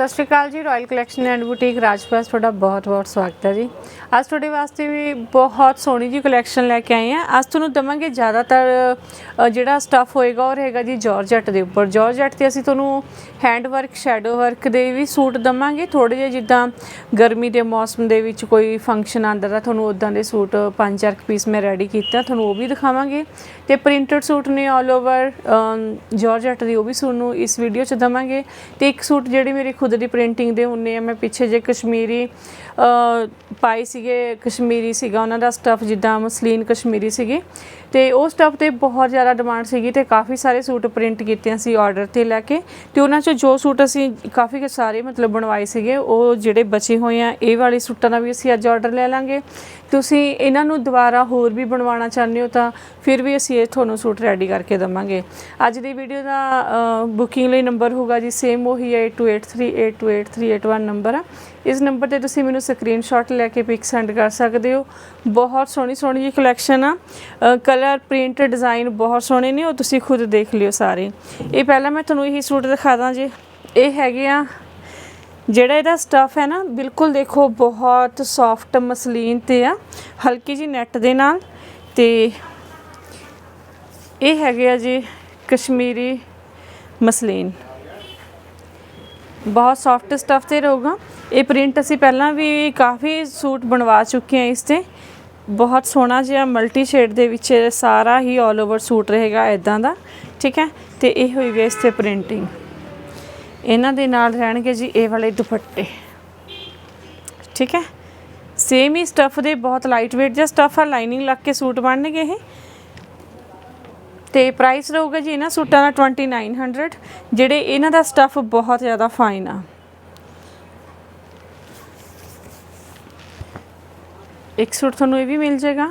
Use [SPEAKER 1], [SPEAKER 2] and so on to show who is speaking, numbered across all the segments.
[SPEAKER 1] ਸਤਿ ਸ਼੍ਰੀ ਅਕਾਲ ਜੀ ਰਾਇਲ ਕਲੈਕਸ਼ਨ ਐਂਡ ਬੁਟੀਕ ਰਾਜਪਾਸ ਤੁਹਾਡਾ ਬਹੁਤ-ਬਹੁਤ ਸਵਾਗਤ ਹੈ ਜੀ। ਅੱਜ ਤੁਹਾਡੇ ਵਾਸਤੇ ਵੀ ਬਹੁਤ ਸੋਹਣੀ ਜੀ ਕਲੈਕਸ਼ਨ ਲੈ ਕੇ ਆਏ ਆ ਅੱਜ ਤੁਹਾਨੂੰ ਦਵਾਂਗੇ ਜ਼ਿਆਦਾਤਰ ਜਿਹੜਾ ਸਟੱਫ ਹੋਏਗਾ ਉਹ ਰਹੇਗਾ ਜੀ ਜਾਰਜਟ ਦੇ ਉੱਪਰ। ਜਾਰਜਟ ਤੇ ਅਸੀਂ ਤੁਹਾਨੂੰ ਹੈਂਡ ਵਰਕ ਸ਼ੈਡੋ ਵਰਕ ਦੇ ਵੀ ਸੂਟ ਦਵਾਂਗੇ। ਥੋੜੇ ਜਿਹੇ ਜਿੱਦਾਂ ਗਰਮੀ ਦੇ ਮੌਸਮ ਦੇ ਵਿੱਚ ਕੋਈ ਫੰਕਸ਼ਨ ਆਂਦਾ ਤਾਂ ਤੁਹਾਨੂੰ ਉਦਾਂ ਦੇ ਸੂਟ ਪੰਜ ਚਾਰ ਪੀਸ ਮੈਂ ਰੈਡੀ ਕੀਤਾ ਤੁਹਾਨੂੰ ਉਹ ਵੀ ਦਿਖਾਵਾਂਗੇ। ਤੇ ਪ੍ਰਿੰਟਡ ਸੂਟ ਨੇ ਆਲ ਓਵਰ ਜਾਰਜਟ ਦੀ ਉਹ ਵੀ ਤੁਹਾਨੂੰ ਇਸ ਵੀਡੀਓ 'ਚ ਦਵਾਂਗੇ। ਤੇ ਇੱਕ ਸੂਟ ਜਿਹੜੇ ਮੇਰੇ ਖੁਦ ਦੀ ਪ੍ਰਿੰਟਿੰਗ ਦੇ ਹੁੰਨੇ ਆ। ਮੈਂ ਪਿੱਛੇ ਜੇ ਕਸ਼ਮੀਰੀ ਅ, ਪਾਈ ਸੀਗੇ ਕਸ਼ਮੀਰੀ ਸੀਗਾ ਉਹਨਾਂ ਦਾ ਸਟੱਫ ਜਿੱਦਾਂ ਮਸਲੀਨ ਕਸ਼ਮੀਰੀ ਸੀਗੀ। ਤੇ ਉਹ ਸਟੱਫ ਤੇ ਬਹੁਤ ਜ਼ਿਆਦਾ ਡਿਮਾਂਡ ਸੀਗੀ ਤੇ ਕਾਫੀ ਸਾਰੇ ਸੂਟ ਪ੍ਰਿੰਟ ਕੀਤੇ ਸੀ ਆਰਡਰ ਤੇ ਲੈ ਕੇ। ਤੇ ਉਹਨਾਂ 'ਚੋਂ ਜੋ ਸੂਟ ਅਸੀਂ ਕਾਫੀ ਸਾਰੇ ਮਤਲਬ ਬਣਵਾਏ ਸੀਗੇ, ਉਹ ਜਿਹੜੇ ਬਚੇ ਹੋਏ ਆ, ਇਹ ਵਾਲੇ ਸੂਟਾਂ ਦਾ ਵੀ ਅਸੀਂ ਅੱਜ ਆਰਡਰ ਲੈ ਲਾਂਗੇ। ਤੁਸੀਂ ਇਹਨਾਂ ਨੂੰ ਦੁਬਾਰਾ ਹੋਰ ਵੀ ਬਣਵਾਉਣਾ ਚਾਹੁੰਦੇ ਹੋ ਤਾਂ ਫਿਰ ਵੀ ਅਸੀਂ ਇਹ ਤੁਹਾਨੂੰ ਸੂਟ ਰੈਡੀ ਕਰਕੇ ਦਵਾਂਗੇ। ਅੱਜ ਦੀ ਵੀਡੀਓ ਦਾ ਬੁਕਿੰਗ ਲਈ ਨੰਬਰ ਹੋਊਗਾ ਜੀ ਸੇਮ ਉਹੀ ਹੈ 8283828381 ਨੰਬਰ ਆ ਇਸ ਨੰਬਰ ਤੇ ਤੁਸੀਂ ਮੈਨੂੰ ਸਕਰੀਨਸ਼ਾਟ ਲੈ ਕੇ ਪਿਕ ਸੈਂਡ ਕਰ ਸਕਦੇ ਹੋ। ਬਹੁਤ ਸੋਹਣੀ ਸੋਹਣੀ ਜੀ ਕਲੈਕਸ਼ਨ ਆ। ਕਲਰ ਪ੍ਰਿੰਟ ਡਿਜ਼ਾਈਨ ਬਹੁਤ ਸੋਹਣੇ ਨੇ, ਉਹ ਤੁਸੀਂ ਖੁਦ ਦੇਖ ਲਿਓ ਸਾਰੇ। ਇਹ ਪਹਿਲਾਂ ਮੈਂ ਤੁਹਾਨੂੰ ਇਹੀ ਸੂਟ ਦਿਖਾ ਦਾਂ ਜੀ। ਇਹ ਹੈਗੇ ਆ, ਜਿਹੜਾ ਇਹਦਾ ਸਟਫ ਹੈ ਨਾ, ਬਿਲਕੁਲ ਦੇਖੋ ਬਹੁਤ ਸੌਫਟ ਮਸਲੀਨ ਤੇ ਆ, ਹਲਕੀ ਜੀ ਨੈਟ ਦੇ ਨਾਲ। ਤੇ ਇਹ ਹੈਗੇ ਆ ਜੀ ਕਸ਼ਮੀਰੀ ਮਸਲੀਨ। ਬਹੁਤ ਸੌਫਟ ਸਟਫ ਤੇ ਰਹੂਗਾ। ਇਹ ਪ੍ਰਿੰਟ ਅਸੀਂ ਪਹਿਲਾਂ ਵੀ ਕਾਫੀ ਸੂਟ ਬਣਵਾ ਚੁੱਕੇ ਹਾਂ ਇਸ ਤੇ। ਬਹੁਤ ਸੋਹਣਾ ਜਿਹਾ ਮਲਟੀ ਸ਼ੇਡ ਦੇ ਵਿੱਚ ਸਾਰਾ ਹੀ 올 ਓਵਰ ਸੂਟ ਰਹੇਗਾ ਇਦਾਂ ਦਾ, ਠੀਕ ਹੈ? ਤੇ ਇਹ ਹੋਈ ਵੀ ਇਸ ਤੇ ਪ੍ਰਿੰਟਿੰਗ ਇਹਨਾਂ ਦੇ ਨਾਲ ਰਹਿਣਗੇ ਜੀ ਇਹ ਵਾਲੇ ਦੁਪੱਟੇ। ਠੀਕ ਹੈ? ਸੇਮ ਹੀ ਸਟਫ ਦੇ ਬਹੁਤ ਲਾਈਟ weight ਜਿਹਾ ਸਟਫ ਆ ਲਾਈਨਿੰਗ ਲੱਗ ਕੇ ਸੂਟ ਬਣਨਗੇ ਇਹ। ਤੇ ਪ੍ਰਾਈਸ ਰਹੂਗਾ ਜੀ ਇਹਨਾਂ ਸੂਟਾਂ ਦਾ 2900 ਜਿਹੜੇ ਇਹਨਾਂ ਦਾ ਸਟਫ ਬਹੁਤ ਜ਼ਿਆਦਾ ਫਾਈਨ ਆ। ਇੱਕ ਸੂਟ ਤੁਹਾਨੂੰ ਇਹ ਵੀ ਮਿਲ ਜਾਏਗਾ।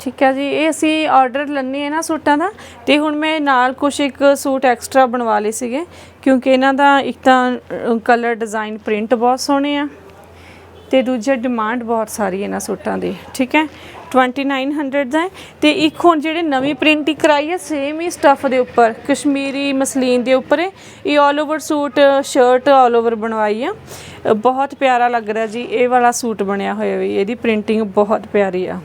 [SPEAKER 1] ਠੀਕ ਹੈ ਜੀ, ਇਹ ਅਸੀਂ ਆਰਡਰ ਲੈਣੇ ਆ ਨਾ ਸੂਟਾਂ ਦਾ। ਤੇ ਹੁਣ ਮੈਂ ਨਾਲ ਕੁਝ ਇੱਕ ਸੂਟ ਐਕਸਟਰਾ ਬਣਵਾ ਲਏ ਸੀਗੇ, ਕਿਉਂਕਿ ਇਹਨਾਂ ਦਾ ਇੱਕ ਤਾਂ ਕਲਰ ਡਿਜ਼ਾਈਨ ਪ੍ਰਿੰਟ ਬਹੁਤ ਸੋਹਣੇ ਆ ਤੇ ਦੂਜਾ ਡਿਮਾਂਡ ਬਹੁਤ ਸਾਰੀ ਇਹਨਾਂ ਸੂਟਾਂ ਦੀ। ਠੀਕ ਹੈ 2900 ਦਾ ਹੈ। ਤੇ ਇੱਕ ਹੁਣ ਜਿਹੜੇ ਨਵੀਂ ਪ੍ਰਿੰਟਿੰਗ ਕਰਾਈ ਹੈ ਸੇਮ ਹੀ ਸਟਫ ਦੇ ਉੱਪਰ, ਕਸ਼ਮੀਰੀ ਮਸਲੀਨ ਦੇ ਉੱਪਰ ਇਹ all over suit shirt all over ਬਣਵਾਈ ਆ। ਬਹੁਤ ਪਿਆਰਾ ਲੱਗ ਰਿਹਾ ਜੀ, ਇਹ ਵਾਲਾ ਸੂਟ ਬਣਿਆ ਹੋਇਆ ਵੀ, ਇਹਦੀ ਪ੍ਰਿੰਟਿੰਗ ਬਹੁਤ ਪਿਆਰੀ ਆ।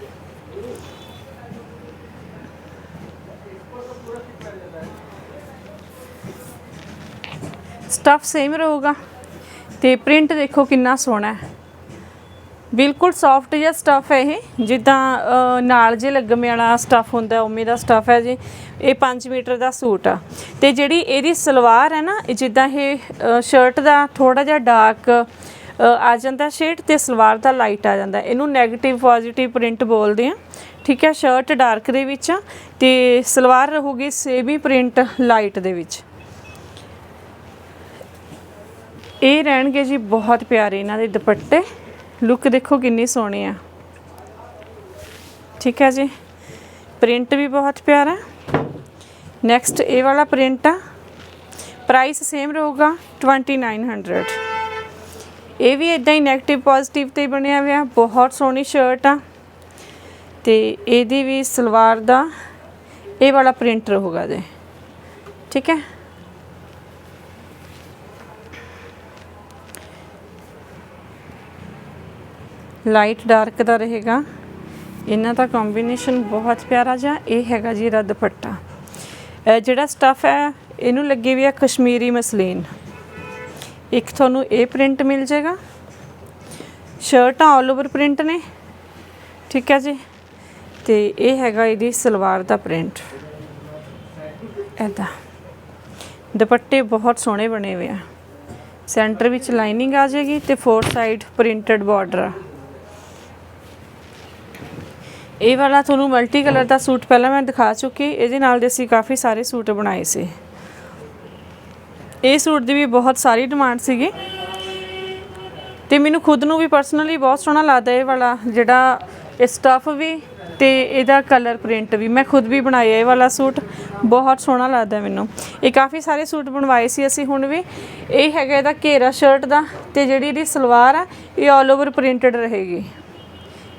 [SPEAKER 1] ਸਟਫ ਸੇਮ ਰਹੂਗਾ। ਤੇ ਪ੍ਰਿੰਟ ਦੇਖੋ ਕਿੰਨਾ ਸੋਹਣਾ ਹੈ। ਬਿਲਕੁਲ ਸੌਫਟ ਜਿਹਾ ਸਟਫ ਹੈ ਇਹ। ਜਿੱਦਾਂ ਨਾਲ ਜੇ ਲੱਗਮੇ ਵਾਲਾ ਸਟਫ ਹੁੰਦਾ, ਉਵੇਂ ਦਾ ਸਟਫ ਹੈ ਜੀ। ਇਹ 5 ਮੀਟਰ ਦਾ ਸੂਟ ਆ। ਤੇ ਜਿਹੜੀ ਇਹਦੀ ਸਲਵਾਰ ਹੈ ਨਾ ਜਿੱਦਾਂ ਇਹ ਸ਼ਰਟ ਦਾ ਥੋੜਾ ਜਿਹਾ ਡਾਰਕ ਆ ਜਾਂਦਾ ਸ਼ੇਡ ਤੇ ਸਲਵਾਰ ਦਾ ਲਾਈਟ ਆ ਜਾਂਦਾ। ਇਹਨੂੰ 네ਗੇਟਿਵ ਪੋਜ਼ਿਟਿਵ ਪ੍ਰਿੰਟ ਬੋਲਦੇ ਆ। ਠੀਕ ਹੈ ਸ਼ਰਟ ਡਾਰਕ ਦੇ ਵਿੱਚ ਆ। ਤੇ ਸਲਵਾਰ ਰਹੂਗੀ ਸੇਮੀ ਪ੍ਰਿੰਟ ਲਾਈਟ ਦੇ ਵਿੱਚ। ਇਹ ਰਹਿਣਗੇ ਜੀ ਬਹੁਤ ਪਿਆਰੇ ਇਹਨਾਂ ਦੇ ਦੁਪੱਟੇ। ਲੁੱਕ ਦੇਖੋ ਕਿੰਨੀ ਸੋਹਣੀ ਆ। ਠੀਕ ਹੈ ਜੀ। ਪ੍ਰਿੰਟ ਵੀ ਬਹੁਤ ਪਿਆਰਾ। ਨੈਕਸਟ ਇਹ ਵਾਲਾ ਪ੍ਰਿੰਟ ਆ। ਪ੍ਰਾਈਸ ਸੇਮ ਰਹੂਗਾ 2900 ਇਹ ਵੀ ਇਦਾਂ ਹੀ 네ਗੇਟਿਵ ਪੋਜ਼ਿਟਿਵ ਤੇ ਹੀ ਬਣਿਆ ਹੋਇਆ। ਬਹੁਤ ਸੋਹਣੀ ਸ਼ਰਟ ਆ। ਤੇ ਇਹਦੀ ਵੀ ਸਲਵਾਰ ਦਾ ਇਹ ਵਾਲਾ ਪ੍ਰਿੰਟ ਰਹੂਗਾ ਜੀ। ਠੀਕ ਹੈ। ਲਾਈਟ ਡਾਰਕ ਦਾ ਰਹੇਗਾ। ਇਹਨਾਂ ਦਾ ਕੰਬੀਨੇਸ਼ਨ ਬਹੁਤ ਪਿਆਰਾ ਜਿਹਾ ਇਹ ਹੈਗਾ ਜੀ ਇਹਦਾ ਦੁਪੱਟਾ ਇਹ ਜਿਹੜਾ ਸਟਫ ਹੈ, ਇਹਨੂੰ ਲੱਗੀ ਵੀ ਆ ਕਸ਼ਮੀਰੀ ਮਸਲੀਨ। ਇੱਕ ਤੁਹਾਨੂੰ ਇਹ ਪ੍ਰਿੰਟ ਮਿਲ ਜਾਏਗਾ। ਸ਼ਰਟਾਂ ਆਲ ਓਵਰ ਪ੍ਰਿੰਟ ਨੇ। ਠੀਕ ਹੈ ਜੀ। ਤੇ ਇਹ ਹੈਗਾ ਇਹਦੀ ਸਲਵਾਰ ਦਾ ਪ੍ਰਿੰਟ ਐਦਾ ਦੁਪੱਟੇ ਬਹੁਤ ਸੋਹਣੇ ਬਣੇ ਹੋਏ ਆ। ਸੈਂਟਰ ਵਿੱਚ ਲਾਈਨਿੰਗ ਆ ਜਾਏਗੀ ਤੇ ਫੋਰ ਸਾਈਡ ਪ੍ਰਿੰਟਡ ਬਾਰਡਰ ਆ। ਇਹ ਵਾਲਾ ਤੁਹਾਨੂੰ ਮਲਟੀ ਕਲਰ ਦਾ ਸੂਟ ਪਹਿਲਾਂ ਮੈਂ ਦਿਖਾ ਚੁੱਕੀ, ਇਹਦੇ ਨਾਲ ਦੇ ਅਸੀਂ ਕਾਫੀ ਸਾਰੇ ਸੂਟ ਬਣਾਏ ਸੀ। ਇਹ ਸੂਟ ਦੀ ਵੀ ਬਹੁਤ ਸਾਰੀ ਡਿਮਾਂਡ ਸੀਗੀ। ਤੇ ਮੈਨੂੰ ਖੁਦ ਨੂੰ ਵੀ ਪਰਸਨਲੀ ਬਹੁਤ ਸੋਹਣਾ ਲੱਗਦਾ ਇਹ ਵਾਲਾ, ਜਿਹੜਾ ਇਹ ਸਟਫ ਵੀ ਤੇ ਇਹਦਾ ਕਲਰ ਪ੍ਰਿੰਟ ਵੀ। ਮੈਂ ਖੁਦ ਵੀ ਬਣਾਇਆ ਇਹ ਵਾਲਾ ਸੂਟ, ਬਹੁਤ ਸੋਹਣਾ ਲੱਗਦਾ ਮੈਨੂੰ। ਇਹ ਕਾਫੀ ਸਾਰੇ ਸੂਟ ਬਣਵਾਏ ਸੀ ਅਸੀਂ ਹੁਣ ਵੀ। ਇਹ ਹੈਗਾ ਇਹਦਾ ਘੇਰਾ ਸ਼ਰਟ ਦਾ ਤੇ ਜਿਹੜੀ ਇਹਦੀ ਸਲਵਾਰ ਆ, ਇਹ ਆਲ ਓਵਰ ਪ੍ਰਿੰਟਡ ਰਹੇਗੀ।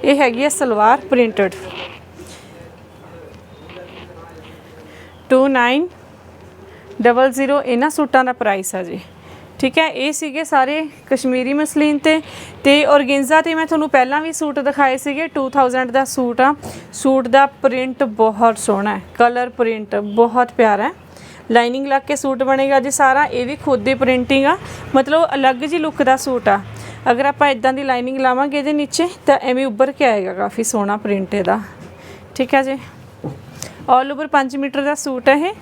[SPEAKER 1] ਇਹ ਹੈਗੀ ਹੈ ਸਲਵਾਰ ਪ੍ਰਿੰਟਡ। 2900 ਇਹਨਾਂ ਸੂਟਾਂ ਦਾ ਪ੍ਰਾਈਸ ਆ ਜੀ। ਠੀਕ ਹੈ, ਇਹ ਸੀਗੇ ਸਾਰੇ ਕਸ਼ਮੀਰੀ ਮਸਲੀਨ ਤੇ। ਤੇ ਔਰਗੈਂਜ਼ਾ ਤੇ ਮੈਂ ਤੁਹਾਨੂੰ ਪਹਿਲਾਂ ਵੀ ਸੂਟ ਦਿਖਾਏ ਸੀਗੇ 2000 ਦਾ ਸੂਟ ਆ। ਸੂਟ ਦਾ ਪ੍ਰਿੰਟ ਬਹੁਤ ਸੋਹਣਾ ਹੈ ਕਲਰ ਪ੍ਰਿੰਟ ਬਹੁਤ ਪਿਆਰਾ ਹੈ। ਲਾਈਨਿੰਗ ਲੱਗ ਕੇ ਸੂਟ ਬਣੇਗਾ ਜੀ ਸਾਰਾ, ਇਹ ਵੀ ਖੁਦ ਦੀ ਪ੍ਰਿੰਟਿੰਗ ਆ। ਮਤਲਬ ਅਲੱਗ ਜੀ ਲੁੱਕ ਦਾ ਸੂਟ ਆ। ਅਗਰ ਆਪਾਂ ਇਦਾਂ ਦੀ ਲਾਈਨਿੰਗ ਲਾਵਾਂਗੇ ਇਹਦੇ ਨੀਚੇ, ਤਾਂ ਐਵੇਂ ਉੱਭਰ ਕੇ ਆਏਗਾ ਕਾਫੀ ਸੋਹਣਾ ਪ੍ਰਿੰਟ ਇਹਦਾ। ਠੀਕ ਹੈ ਜੀ? ਆਲ ਓਵਰ 5 ਮੀਟਰ ਦਾ ਸੂਟ ਹੈ ਇਹ,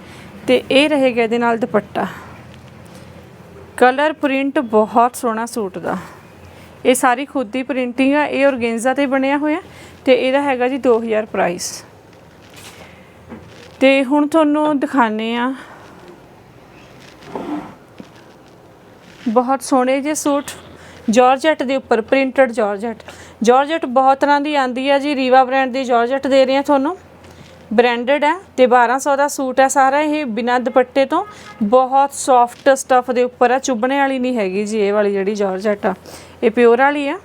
[SPEAKER 1] ਤੇ ਇਹ ਰਹੇਗਾ ਇਹਦੇ ਨਾਲ ਦੁਪੱਟਾ। ਕਲਰ ਪ੍ਰਿੰਟ ਬਹੁਤ ਸੋਹਣਾ ਸੂਟ ਦਾ। ਇਹ ਸਾਰੀ ਖੁਦ ਦੀ ਪ੍ਰਿੰਟਿੰਗ ਆ, ਇਹ ਔਰਗੈਂਜ਼ਾ ਤੇ ਬਣਿਆ ਹੋਇਆ, ਤੇ ਇਹਦਾ ਹੈਗਾ ਜੀ 2000 ਪ੍ਰਾਈਸ ਤੇ ਹੁਣ ਤੁਹਾਨੂੰ ਦਿਖਾਣੇ ਆ ਬਹੁਤ ਸੋਹਣੇ ਜੇ ਸੂਟ। ਜਾਰਜਟ ਦੇ ਉੱਪਰ ਪ੍ਰਿੰਟਡ ਜਾਰਜਟ ਜਾਰਜਟ ਬਹੁਤ ਤਰ੍ਹਾਂ ਦੀ ਆਂਦੀ ਹੈ ਜੀ ਰੀਵਾ ਬ੍ਰਾਂਡ ਦੀ ਜਾਰਜਟ ਦੇ ਰਹੇ ਹਾਂ ਤੁਹਾਨੂੰ। ਬ੍ਰਾਂਡਡ ਹੈ ਤੇ 1200 ਦਾ ਸੂਟ ਹੈ ਸਾਰਾ, ਇਹ ਬਿਨਾਂ ਦੁਪੱਟੇ ਤੋਂ। ਬਹੁਤ ਸੌਫਟ ਸਟਫ ਦੇ ਉੱਪਰ ਆ, ਚੁੱਭਣੇ ਵਾਲੀ ਨਹੀਂ ਹੈਗੀ ਜੀ, ਇਹ ਵਾਲੀ ਜਿਹੜੀ ਜਾਰਜਟ ਆ। ਇਹ ਪਿਓਰ ਵਾਲੀ ਆ।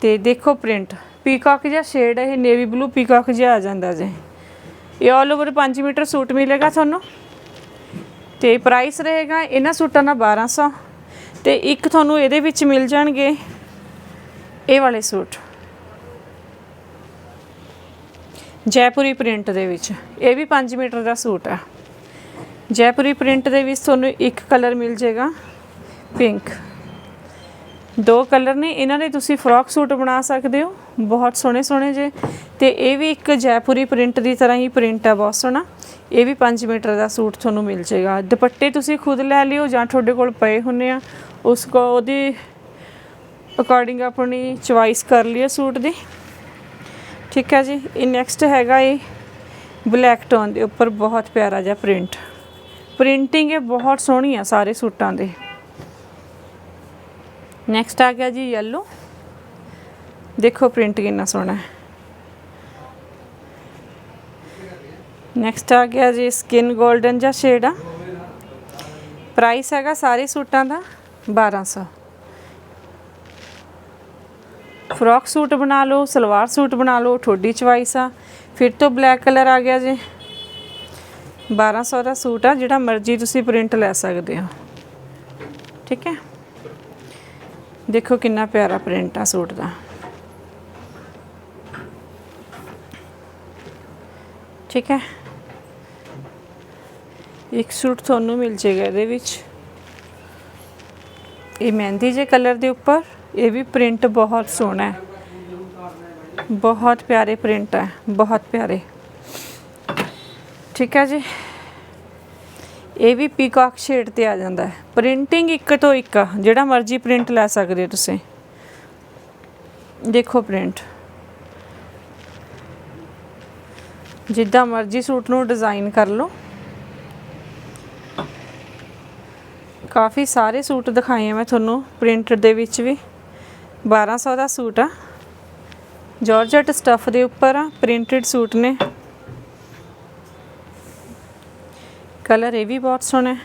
[SPEAKER 1] ਤੇ ਦੇਖੋ ਪ੍ਰਿੰਟ ਪੀਕਾਕ ਜਿਹਾ ਸ਼ੇਡ ਹੈ ਇਹ ਨੇਵੀ ਬਲੂ ਪੀਕਾਕ ਜਿਹਾ ਆ ਜਾਂਦਾ ਜੀ। ਇਹ ਆਲ ਓਵਰ 5 ਮੀਟਰ ਸੂਟ ਮਿਲੇਗਾ ਤੁਹਾਨੂੰ। ਤੇ ਪ੍ਰਾਈਸ ਰਹੇਗਾ ਇਹਨਾਂ ਸੂਟਾਂ ਦਾ 1200 ਤੇ ਇੱਕ ਤੁਹਾਨੂੰ ਇਹਦੇ ਵਿੱਚ ਮਿਲ ਜਾਣਗੇ ਇਹ ਵਾਲੇ ਸੂਟ। ਜੈਪੁਰੀ ਪ੍ਰਿੰਟ ਦੇ ਵਿੱਚ। ਇਹ ਵੀ 5 ਮੀਟਰ ਦਾ ਸੂਟ ਆ। ਜੈਪੁਰੀ ਪ੍ਰਿੰਟ ਦੇ ਵਿੱਚ ਤੁਹਾਨੂੰ ਇੱਕ ਕਲਰ ਮਿਲ ਜਾਏਗਾ ਪਿੰਕ। ਦੋ ਕਲਰ ਨੇ, ਇਹਨਾਂ ਦੇ ਤੁਸੀਂ ਫਰੋਕ ਸੂਟ ਬਣਾ ਸਕਦੇ ਹੋ, ਬਹੁਤ ਸੋਹਣੇ ਸੋਹਣੇ ਜੇ। ਤੇ ਇਹ ਵੀ ਇੱਕ ਜੈਪੁਰੀ ਪ੍ਰਿੰਟ ਦੀ ਤਰ੍ਹਾਂ ਹੀ ਪ੍ਰਿੰਟ ਆ, ਬਹੁਤ ਸੋਹਣਾ। ਇਹ ਵੀ 5 ਮੀਟਰ ਦਾ ਸੂਟ ਤੁਹਾਨੂੰ ਮਿਲ ਜਾਏਗਾ। ਦੁਪੱਟੇ ਤੁਸੀਂ ਖੁਦ ਲੈ ਲਿਓ ਜਾਂ ਤੁਹਾਡੇ ਕੋਲ ਪਏ ਹੁੰਨੇ ਆ ਉਸ ਕੋ ਉਹਦੀ ਅਕੋਰਡਿੰਗ ਆਪਣੀ ਚੁਆਇਸ ਕਰ ਲਈਏ ਸੂਟ ਦੀ। ਠੀਕ ਹੈ ਜੀ, ਇਹ ਨੈਕਸਟ ਹੈਗਾ ਇਹ ਬਲੈਕ ਟੋਨ ਦੇ ਉੱਪਰ ਬਹੁਤ ਪਿਆਰਾ ਜਿਹਾ ਪ੍ਰਿੰਟ ਪ੍ਰਿੰਟਿੰਗ ਇਹ ਬਹੁਤ ਸੋਹਣੀ ਆ ਸਾਰੇ ਸੂਟਾਂ ਦੇ। ਨੈਕਸਟ ਆ ਗਿਆ ਜੀ yellow ਦੇਖੋ ਪ੍ਰਿੰਟ ਕਿੰਨਾ ਸੋਹਣਾ ਹੈ। ਨੈਕਸਟ ਆ ਗਿਆ ਜੀ ਸਕਿਨ 골ਡਨ ਜਾਂ ਸ਼ੇਡ ਆ। ਪ੍ਰਾਈਸ ਹੈਗਾ ਸਾਰੇ ਸੂਟਾਂ ਦਾ। 1200 ਫਰੋਕ ਸੂਟ ਬਣਾ ਲਓ, ਸਲਵਾਰ ਸੂਟ ਬਣਾ ਲਓ ਤੁਹਾਡੀ ਚੁਆਇਸ ਆ। ਫਿਰ ਤੋਂ ਬਲੈਕ ਕਲਰ ਆ ਗਿਆ ਜੀ। 1200 ਦਾ ਸੂਟ ਆ, ਜਿਹੜਾ ਮਰਜ਼ੀ ਤੁਸੀਂ ਪ੍ਰਿੰਟ ਲੈ ਸਕਦੇ ਹੋ। ਠੀਕ ਹੈ? ਦੇਖੋ ਕਿੰਨਾ ਪਿਆਰਾ ਪ੍ਰਿੰਟ ਆ ਸੂਟ ਦਾ। ਠੀਕ ਹੈ? ਇੱਕ ਸੂਟ ਤੁਹਾਨੂੰ ਮਿਲ ਜਾਏਗਾ ਇਹਦੇ ਵਿੱਚ। ਇਹ ਮਹਿੰਦੀ ਜੇ ਕਲਰ ਦੇ ਉੱਪਰ, ਇਹ ਵੀ ਪ੍ਰਿੰਟ ਬਹੁਤ ਸੋਹਣਾ ਹੈ। ਬਹੁਤ ਪਿਆਰੇ ਪ੍ਰਿੰਟ ਹੈ, ਬਹੁਤ ਪਿਆਰੇ। ਠੀਕ ਹੈ ਜੀ? ਇਹ ਵੀ ਪੀਕਾਕ ਸ਼ੇਡ ਤੇ ਆ ਜਾਂਦਾ ਹੈ। ਪ੍ਰਿੰਟਿੰਗ ਇੱਕ ਤੋਂ ਇੱਕ, ਜਿਹੜਾ ਮਰਜ਼ੀ ਪ੍ਰਿੰਟ ਲੈ ਸਕਦੇ ਹੋ ਤੁਸੀਂ। ਦੇਖੋ ਪ੍ਰਿੰਟ। ਜਿੱਦਾਂ ਮਰਜ਼ੀ ਸੂਟ ਨੂੰ ਡਿਜ਼ਾਈਨ ਕਰ ਲਓ। ਕਾਫੀ ਸਾਰੇ ਸੂਟ ਦਿਖਾਏ ਆ ਮੈਂ ਤੁਹਾਨੂੰ ਪ੍ਰਿੰਟਡ ਦੇ ਵਿੱਚ ਵੀ। 1200 ਦਾ ਸੂਟ ਆ। ਜਾਰਜਟ ਸਟੱਫ ਦੇ ਉੱਪਰ ਆ ਪ੍ਰਿੰਟਡ ਸੂਟ ਨੇ। ਕਲਰ ਇਹ ਵੀ ਬਹੁਤ ਸੋਹਣਾ ਹੈ।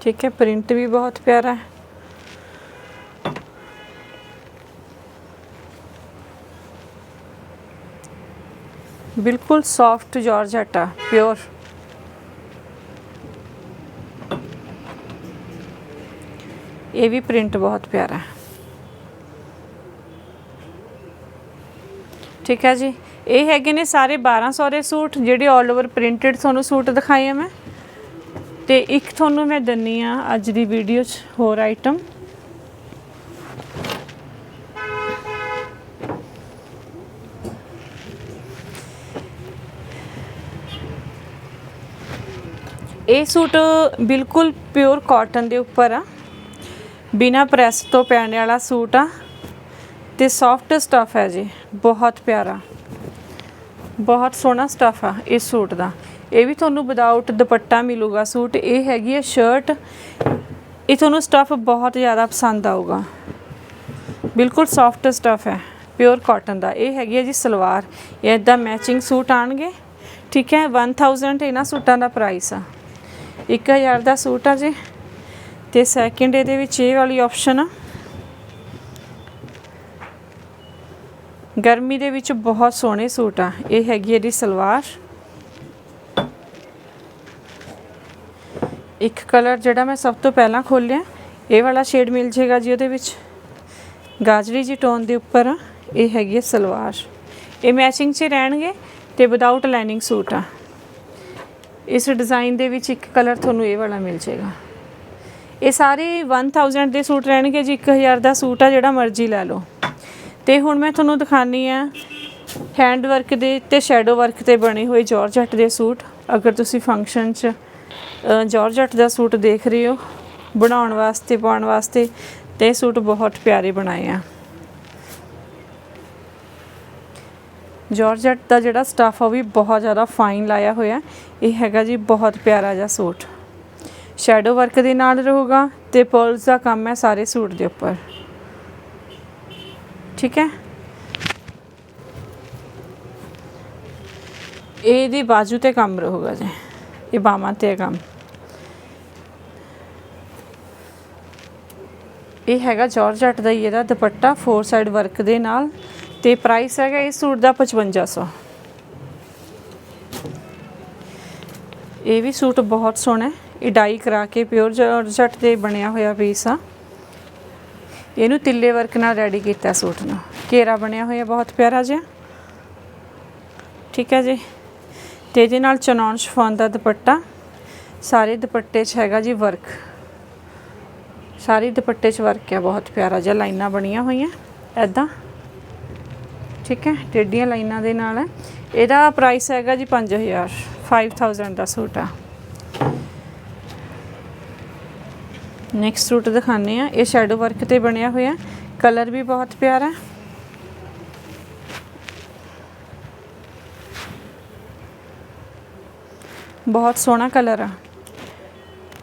[SPEAKER 1] ਠੀਕ ਹੈ ਪ੍ਰਿੰਟ ਵੀ ਬਹੁਤ ਪਿਆਰਾ ਹੈ। ਬਿਲਕੁਲ ਸੌਫਟ ਜਾਰਜਟ ਆ ਪਿਓਰ ਇਹ ਵੀ ਪ੍ਰਿੰਟ ਬਹੁਤ ਪਿਆਰਾ ਹੈ। ਠੀਕ ਹੈ ਜੀ, ਇਹ ਹੈਗੇ ਨੇ ਸਾਰੇ 1200 ਦੇ ਸੂਟ, ਜਿਹੜੇ 올 ਓਵਰ ਪ੍ਰਿੰਟਡ ਤੁਹਾਨੂੰ ਸੂਟ ਦਿਖਾਏ ਆ ਮੈਂ। ਤੇ ਇੱਕ ਤੁਹਾਨੂੰ ਮੈਂ ਦੰਨੀ ਆ ਅੱਜ ਦੀ ਵੀਡੀਓ 'ਚ ਹੋਰ ਆਈਟਮ ਇਹ ਸੂਟ ਬਿਲਕੁਲ ਪਿਓਰ ਕਾਟਨ ਦੇ ਉੱਪਰ ਆ। ਬਿਨਾ ਪ੍ਰੈਸ ਤੋਂ ਪੈਣ ਵਾਲਾ ਸੂਟ ਆ। ਤੇ ਸੌਫਟ ਸਟਫ ਹੈ ਜੀ। ਬਹੁਤ ਪਿਆਰਾ। ਬਹੁਤ ਸੋਹਣਾ ਸਟਫ ਆ ਇਸ ਸੂਟ ਦਾ। ਇਹ ਵੀ ਤੁਹਾਨੂੰ ਵਿਦਆਊਟ ਦੁਪੱਟਾ ਮਿਲੂਗਾ ਸੂਟ। ਇਹ ਹੈਗੀ ਹੈ ਸ਼ਰਟ ਇਹ ਤੁਹਾਨੂੰ ਸਟਫ ਬਹੁਤ ਜ਼ਿਆਦਾ ਪਸੰਦ ਆਊਗਾ। ਬਿਲਕੁਲ ਸੌਫਟ ਸਟਫ ਹੈ। ਪਿਓਰ ਕਾਟਨ ਦਾ। ਇਹ ਹੈਗੀ ਹੈ ਜੀ ਸਲਵਾਰ। ਇਹ ਇਦਾਂ ਮੈਚਿੰਗ ਸੂਟ ਆਣਗੇ। ਠੀਕ ਹੈ? 1000 ਇਹਨਾਂ ਸੂਟਾਂ ਦਾ ਪ੍ਰਾਈਸ ਆ। 1000 ਦਾ ਸੂਟ ਆ ਜੀ। ਤੇ ਸੈਕਿੰਡ ਇਹਦੇ ਵਿੱਚ ਇਹ ਵਾਲੀ ਆਪਸ਼ਨ ਆ। ਗਰਮੀ ਦੇ ਵਿੱਚ ਬਹੁਤ ਸੋਹਣੇ ਸੂਟ ਆ। ਇਹ ਹੈਗੀ ਇਹਦੀ ਸਲਵਾਰ। ਇੱਕ ਕਲਰ ਜਿਹੜਾ ਮੈਂ ਸਭ ਤੋਂ ਪਹਿਲਾਂ ਖੋਲਿਆ, ਇਹ ਵਾਲਾ ਸ਼ੇਡ ਮਿਲ ਜੇਗਾ ਜੀ ਉਹਦੇ ਵਿੱਚ। ਗਾਜਰੀ ਜੀ ਟੋਨ ਦੇ ਉੱਪਰ ਆ। ਇਹ ਹੈਗੀ ਹੈ ਸਲਵਾਰ। ਇਹ ਮੈਚਿੰਗ 'ਚ ਰਹਿਣਗੇ ਤੇ ਵਿਦਆਊਟ ਲਾਈਨਿੰਗ ਸੂਟ ਆ। ਇਸ ਡਿਜ਼ਾਈਨ ਦੇ ਵਿੱਚ ਇੱਕ ਕਲਰ ਤੁਹਾਨੂੰ ਇਹ ਵਾਲਾ ਮਿਲ ਜੇਗਾ ਇਹ ਸਾਰੇ 1000 ਦੇ ਸੂਟ ਰਹਿਣਗੇ ਜੀ 1000 ਦਾ ਸੂਟ ਆ ਜਿਹੜਾ ਮਰਜ਼ੀ ਲੈ ਲਓ। ਤੇ ਹੁਣ ਮੈਂ ਤੁਹਾਨੂੰ ਦਿਖਾਨੀ ਆ ਹੈਂਡ ਵਰਕ ਦੇ ਤੇ ਸ਼ੈਡੋ ਵਰਕ ਤੇ ਬਣੇ ਹੋਏ ਜਾਰਜਟ ਦੇ ਸੂਟ। ਅਗਰ ਤੁਸੀਂ ਫੰਕਸ਼ਨ 'ਚ ਅ, ਜਾਰਜਟ ਦਾ ਸੂਟ ਦੇਖ ਰਹੇ ਹੋ ਬਣਾਉਣ ਵਾਸਤੇ ਪਾਉਣ ਵਾਸਤੇ ਤੇ ਇਹ ਸੂਟ ਬਹੁਤ ਪਿਆਰੇ ਬਣਾਏ ਆ। ਜਾਰਜਟ ਦਾ ਜਿਹੜਾ ਸਟਫ ਆ ਉਹ ਵੀ ਬਹੁਤ ਜ਼ਿਆਦਾ ਫਾਈਨ ਲਾਇਆ ਹੋਇਆ। ਇਹ ਹੈਗਾ ਜੀ ਬਹੁਤ ਪਿਆਰਾ ਜਿਹਾ ਸੂਟ। ਸ਼ੈਡੋ ਵਰਕ ਦੇ ਨਾਲ ਰਹੂਗਾ ਤੇ ਪਰਲਸ ਦਾ ਕੰਮ ਹੈ ਸਾਰੇ ਸੂਟ ਦੇ ਉੱਪਰ। ਠੀਕ ਹੈ? ਇਹਦੀ ਬਾਜੂ ਤੇ ਕੰਮ ਰਹੂਗਾ ਜੀ। ਇਹ ਬਾਹਾਂ ਤੇ ਹੈ ਕੰਮ। ਇਹ ਹੈਗਾ ਜਾਰਜਟ ਦਾ ਹੀ ਇਹਦਾ ਦੁਪੱਟਾ ਫੋਰ ਸਾਈਡ ਵਰਕ ਦੇ ਨਾਲ। ਤੇ ਪ੍ਰਾਈਸ ਹੈਗਾ ਇਸ ਸੂਟ ਦਾ 5500 ਇਹ ਵੀ ਸੂਟ ਬਹੁਤ ਸੋਹਣਾ ਹੈ। ਇਹ ਡਾਈ ਕਰਾ ਕੇ ਪਿਓਰ ਜੱਟ ਤੇ ਬਣਿਆ ਹੋਇਆ ਪੀਸ ਆ। ਇਹਨੂੰ ਤਿੱਲੇ ਵਰਕ ਨਾਲ ਰੈਡੀ ਕੀਤਾ ਸੂਟ ਨੂੰ। ਘੇਰਾ ਬਣਿਆ ਹੋਇਆ ਬਹੁਤ ਪਿਆਰਾ ਜਿਹਾ। ਠੀਕ ਹੈ ਜੀ। ਤੇ ਇਹਦੇ ਨਾਲ ਚਨੌਨ ਸ਼ਫੋਨ ਦਾ ਦੁਪੱਟਾ। ਸਾਰੇ ਦੁਪੱਟੇ 'ਚ ਹੈਗਾ ਜੀ ਵਰਕ ਸਾਰੇ ਦੁਪੱਟੇ 'ਚ ਵਰਕ ਹੈ ਬਹੁਤ ਪਿਆਰਾ ਜਿਹਾ। ਲਾਈਨਾਂ ਬਣੀਆਂ ਹੋਈਆਂ। ਐਦਾਂ ਠੀਕ ਹੈ ਟੇਡੀਆਂ ਲਾਈਨਾਂ ਦੇ ਨਾਲ ਹੈ। ਇਹਦਾ ਪ੍ਰਾਈਸ ਹੈਗਾ ਜੀ 5000 5000 ਦਾ ਸੂਟ ਆ। ਨੈਕਸਟ ਸੂਟ ਦਿਖਾਣੇ ਆ ਇਹ ਸ਼ੈਡੋ ਵਰਕ ਤੇ ਬਣਿਆ ਹੋਇਆ ਕਲਰ ਵੀ ਬਹੁਤ ਪਿਆਰਾ ਹੈ। ਬਹੁਤ ਸੋਹਣਾ ਕਲਰ ਆ।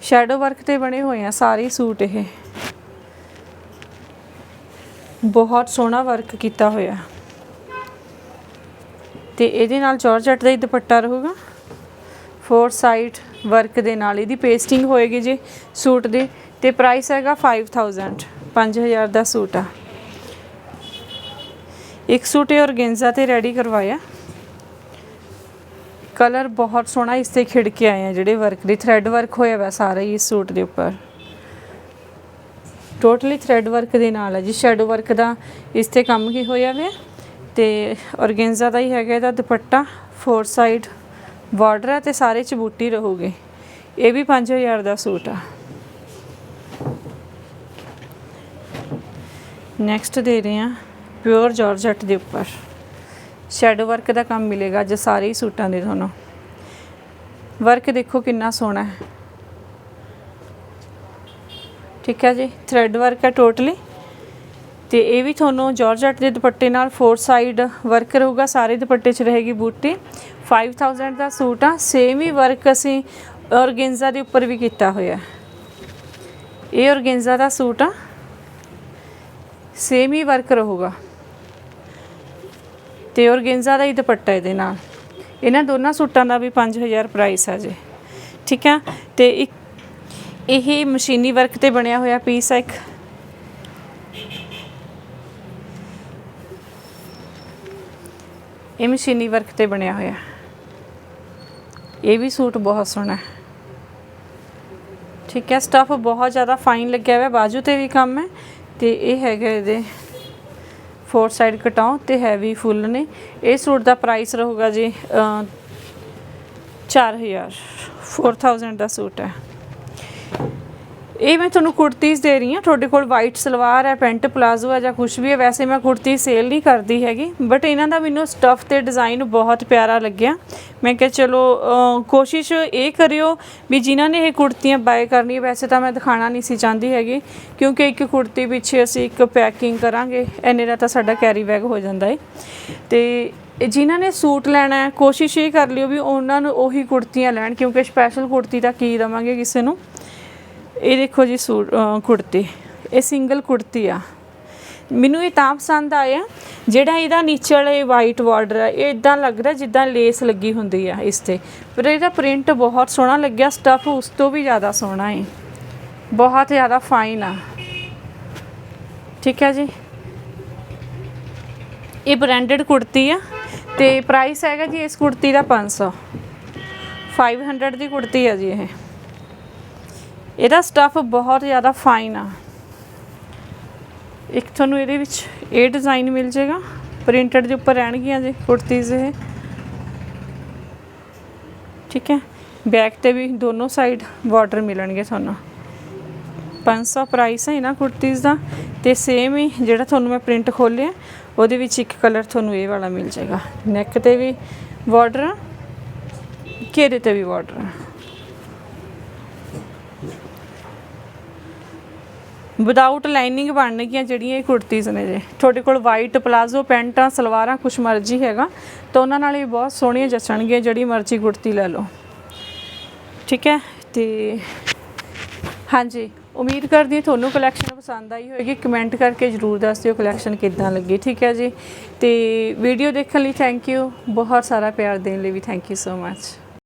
[SPEAKER 1] ਸ਼ੈਡੋ ਵਰਕ ਤੇ ਬਣੇ ਹੋਏ ਆ ਸਾਰੇ ਸੂਟ ਇਹ। ਬਹੁਤ ਸੋਹਣਾ ਵਰਕ ਕੀਤਾ ਹੋਇਆ। ਤੇ ਇਹਦੇ ਨਾਲ ਜਾਰਜਟ ਦਾ ਹੀ ਦੁਪੱਟਾ ਰਹੂਗਾ। ਫੋਰ ਸਾਈਡ ਵਰਕ ਦੇ ਨਾਲ ਇਹਦੀ ਪੇਸਟਿੰਗ ਹੋਏਗੀ ਜੀ ਸੂਟ ਦੇ ਤੇ ਪ੍ਰਾਈਸ ਹੈਗਾ 5000 5000 ਦਾ ਸੂਟ ਆ। ਇੱਕ ਸੂਟ ਇਹ ਔਰਗੈਂਜ਼ਾ ਤੇ ਰੈਡੀ ਕਰਵਾਇਆ। ਕਲਰ ਬਹੁਤ ਸੋਹਣਾ ਇਸ ਤੇ ਖਿੜ ਕੇ ਆਏ ਆ ਜਿਹੜੇ ਵਰਕ ਦੇ ਥ੍ਰੈਡ ਵਰਕ ਹੋਇਆ ਵਾ ਸਾਰਾ ਹੀ ਇਸ ਸੂਟ ਦੇ ਉੱਪਰ। ਟੋਟਲੀ ਥ੍ਰੈਡ ਵਰਕ ਦੇ ਨਾਲ ਹੈ ਜੀ ਸ਼ੈਡੋ ਵਰਕ ਦਾ ਇਸ ਤੇ ਕੰਮ ਕੀ ਹੋਇਆ ਵਾ? ਤੇ ਔਰਗੈਂਜ਼ਾ ਦਾ ਹੀ ਹੈਗਾ ਇਹਦਾ ਦੁਪੱਟਾ ਫੋਰ ਸਾਈਡ ਬਾਰਡਰ ਹੈ ਤੇ ਸਾਰੇ ਚ ਬੂਟੀ ਰਹੂਗੇ। ਇਹ ਵੀ 5000 ਦਾ ਸੂਟ ਆ। ਨੈਕਸਟ ਦੇ ਰਹੇ ਆ ਪਿਓਰ ਜਾਰਜਟ ਦੇ ਉੱਪਰ। ਸ਼ੈਡੋ ਵਰਕ ਦਾ ਕੰਮ ਮਿਲੇਗਾ ਅੱਜ ਸਾਰੇ ਹੀ ਸੂਟਾਂ ਦੇ ਤੁਹਾਨੂੰ। ਵਰਕ ਦੇਖੋ ਕਿੰਨਾ ਸੋਹਣਾ ਹੈ। ਠੀਕ ਹੈ ਜੀ ਥ੍ਰੈਡ ਵਰਕ ਹੈ ਟੋਟਲੀ ਤੇ ਇਹ ਵੀ ਤੁਹਾਨੂੰ ਜਾਰਜਟ ਦੇ ਦੁਪੱਟੇ ਨਾਲ ਫੋਰ ਸਾਈਡ ਵਰਕ ਰਹੂਗਾ, ਸਾਰੇ ਦੁਪੱਟੇ 'ਚ ਰਹੇਗੀ ਬੂਟੀ। 5000 ਦਾ ਸੂਟ ਆ ਸੇਮ ਹੀ ਵਰਕ ਅਸੀਂ ਔਰਗੈਂਜ਼ਾ ਦੇ ਉੱਪਰ ਵੀ ਕੀਤਾ ਹੋਇਆ। ਇਹ ਔਰਗੈਂਜ਼ਾ ਦਾ ਸੂਟ ਆ ਸੇਮ ਹੀ ਵਰਕ ਰਹੂਗਾ। ਤੇ ਔਰਗੈਂਜ਼ਾ ਦਾ ਹੀ ਦੁਪੱਟਾ ਇਹਦੇ ਨਾਲ। ਇਹਨਾਂ ਦੋਨਾਂ ਸੂਟਾਂ ਦਾ ਵੀ 5000 ਪ੍ਰਾਈਸ ਆ ਜੀ। ਠੀਕ ਆ? ਤੇ ਇੱਕ ਇਹ ਮਸ਼ੀਨੀ ਵਰਕ ਤੇ ਬਣਿਆ ਹੋਇਆ ਪੀਸ ਆ ਇੱਕ। ਇਹ ਮਸ਼ੀਨੀ ਵਰਕ ਤੇ ਬਣਿਆ ਹੋਇਆ ਇਹ ਵੀ ਸੂਟ ਬਹੁਤ ਸੋਹਣਾ ਹੈ। ਠੀਕ ਹੈ ਸਟਫ ਬਹੁਤ ਜ਼ਿਆਦਾ ਫਾਈਨ ਲੱਗਿਆ ਹੋਇਆ ਬਾਜੂ ਤੇ ਵੀ ਕੰਮ ਹੈ ਤੇ ਇਹ ਹੈਗਾ ਇਹਦੇ ਫੋਰ ਸਾਈਡ ਕਟਾਉ ਤੇ ਹੈਵੀ ਫੁੱਲ ਨੇ। ਇਹ ਸੂਟ ਦਾ ਪ੍ਰਾਈਸ ਰਹੂਗਾ ਜੀ ਅ, 4000 4000 ਦਾ ਸੂਟ ਹੈ। ਇਹ ਮੈਂ ਤੁਹਾਨੂੰ ਕੁੜਤੀਜ਼ ਦੇ ਰਹੀ ਹਾਂ। ਤੁਹਾਡੇ ਕੋਲ ਵਾਈਟ ਸਲਵਾਰ ਹੈ, ਪੈਂਟ ਪਲਾਜ਼ੋ ਹੈ ਜਾਂ ਕੁਝ ਵੀ ਹੈ। ਵੈਸੇ ਮੈਂ ਕੁੜਤੀ ਸੇਲ ਨਹੀਂ ਕਰਦੀ ਹੈਗੀ ਬਟ ਇਹਨਾਂ ਦਾ ਮੈਨੂੰ ਸਟਫ ਤੇ ਡਿਜ਼ਾਈਨ ਬਹੁਤ ਪਿਆਰਾ ਲੱਗਿਆ। ਮੈਂ ਕਿਹਾ ਚਲੋ ਕੋਸ਼ਿਸ਼ ਇਹ ਕਰਿਓ ਵੀ ਜਿਨ੍ਹਾਂ ਨੇ ਇਹ ਕੁੜਤੀਆਂ ਬਾਏ ਕਰਨੀ ਵੈਸੇ ਤਾਂ ਮੈਂ ਦਿਖਾਣਾ ਨਹੀਂ ਸੀ ਚਾਹੁੰਦੀ ਹੈਗੀ, ਕਿਉਂਕਿ ਇੱਕ ਕੁੜਤੀ ਪਿੱਛੇ ਅਸੀਂ ਇੱਕ ਪੈਕਿੰਗ ਕਰਾਂਗੇ ਐਨੇ ਦਾ ਤਾਂ ਸਾਡਾ ਕੈਰੀ ਬੈਗ ਹੋ ਜਾਂਦਾ ਹੈ ਤੇ ਇਹ ਜਿਨ੍ਹਾਂ ਨੇ ਸੂਟ ਲੈਣਾ ਹੈ, ਕੋਸ਼ਿਸ਼ ਇਹ ਕਰ ਲਿਓ ਵੀ ਉਹਨਾਂ ਨੂੰ ਉਹੀ ਕੁੜਤੀਆਂ ਲੈਣ, ਕਿਉਂਕਿ ਸਪੈਸ਼ਲ ਕੁੜਤੀ ਤਾਂ ਕੀ ਦਵਾਂਗੇ ਕਿਸੇ ਨੂੰ? ਇਹ ਦੇਖੋ ਜੀ ਸੂਟ ਕੁੜਤੀ, ਇਹ ਸਿੰਗਲ ਕੁੜਤੀ ਆ। ਮੈਨੂੰ ਇਹ ਤਾਂ ਪਸੰਦ ਆਇਆ, ਜਿਹੜਾ ਇਹਦਾ ਨੀਚੇ ਇਹ ਵਾਈਟ ਬਾਰਡਰ ਆ, ਇਹ ਇਦਾਂ ਲੱਗ ਰਿਹਾ ਜਿੱਦਾਂ ਲੇਸ ਲੱਗੀ ਹੁੰਦੀ ਆ ਇਸ ਤੇ। ਪਰ ਇਹਦਾ ਪ੍ਰਿੰਟ ਬਹੁਤ ਸੋਹਣਾ ਲੱਗਿਆ ਸਟਫ ਉਸ ਤੋਂ ਵੀ ਜ਼ਿਆਦਾ ਸੋਹਣਾ ਹੈ ਬਹੁਤ ਜ਼ਿਆਦਾ ਫਾਈਨ ਆ। ਠੀਕ ਹੈ ਜੀ? ਇਹ ਬ੍ਰਾਂਡਡ ਕੁੜਤੀ ਆ ਤੇ ਪ੍ਰਾਈਸ ਹੈਗਾ ਜੀ ਇਸ ਕੁੜਤੀ ਦਾ 500 500 ਦੀ ਕੁੜਤੀ ਆ ਜੀ ਇਹ। ਇਹਦਾ ਸਟੱਫ ਬਹੁਤ ਜ਼ਿਆਦਾ ਫਾਈਨ ਆ। ਇੱਕ ਤੁਹਾਨੂੰ ਇਹਦੇ ਵਿੱਚ ਇਹ ਡਿਜ਼ਾਈਨ ਮਿਲ ਜਾਏਗਾ। ਪ੍ਰਿੰਟਡ ਦੇ ਉੱਪਰ ਰਹਿਣਗੀਆਂ ਜੀ ਕੁੜਤੀਜ਼ ਇਹ। ਠੀਕ ਹੈ? ਬੈਕ ਤੇ ਵੀ ਦੋਨੋਂ ਸਾਈਡ ਬਾਰਡਰ ਮਿਲਣਗੇ ਤੁਹਾਨੂੰ। 500 ਪ੍ਰਾਈਸ ਹੈ ਇਹਨਾਂ ਕੁੜਤੀਜ਼ ਦਾ ਤੇ ਸੇਮ ਹੀ ਜਿਹੜਾ ਤੁਹਾਨੂੰ ਮੈਂ ਪ੍ਰਿੰਟ ਖੋਲਿਆ ਉਹਦੇ ਵਿੱਚ ਇੱਕ ਕਲਰ ਤੁਹਾਨੂੰ ਇਹ ਵਾਲਾ ਮਿਲ ਜਾਏਗਾ। ਨੈਕ ਤੇ ਵੀ ਬਾਰਡਰ ਘੇਰੇ ਤੇ ਵੀ ਬਾਰਡਰ ਵਿਦਆਊਟ ਲਾਈਨਿੰਗ ਬਣਨਗੀਆਂ ਜਿਹੜੀਆਂ ਇਹ ਕੁੜਤੀਜ਼ ਨੇ ਜੇ। ਤੁਹਾਡੇ ਕੋਲ ਵਾਈਟ ਪਲਾਜ਼ੋ ਪੈਂਟਾਂ, ਸਲਵਾਰਾਂ, ਕੁਛ ਮਰਜ਼ੀ ਹੈਗਾ, ਤਾਂ ਉਹਨਾਂ ਨਾਲ ਵੀ ਬਹੁਤ ਸੋਹਣੀਆਂ ਜੱਚਣਗੀਆਂ, ਜਿਹੜੀ ਮਰਜ਼ੀ ਕੁੜਤੀ ਲੈ ਲਓ। ਠੀਕ ਹੈ? ਤੇ ਹਾਂਜੀ, ਉਮੀਦ ਕਰਦੀ ਹਾਂ ਤੁਹਾਨੂੰ ਕਲੈਕਸ਼ਨ ਪਸੰਦ ਆਈ ਹੋਵੇਗੀ ਕਮੈਂਟ ਕਰਕੇ ਜਰੂਰ ਦੱਸ ਦਿਓ ਕਲੈਕਸ਼ਨ ਕਿੱਦਾਂ ਲੱਗੀ। ਠੀਕ ਹੈ ਜੀ? ਤੇ ਵੀਡੀਓ ਦੇਖਣ ਲਈ ਥੈਂਕ ਯੂ ਬਹੁਤ ਸਾਰਾ ਪਿਆਰ ਦੇਣ ਲਈ ਵੀ ਥੈਂਕ ਯੂ ਸੋ ਮੱਚ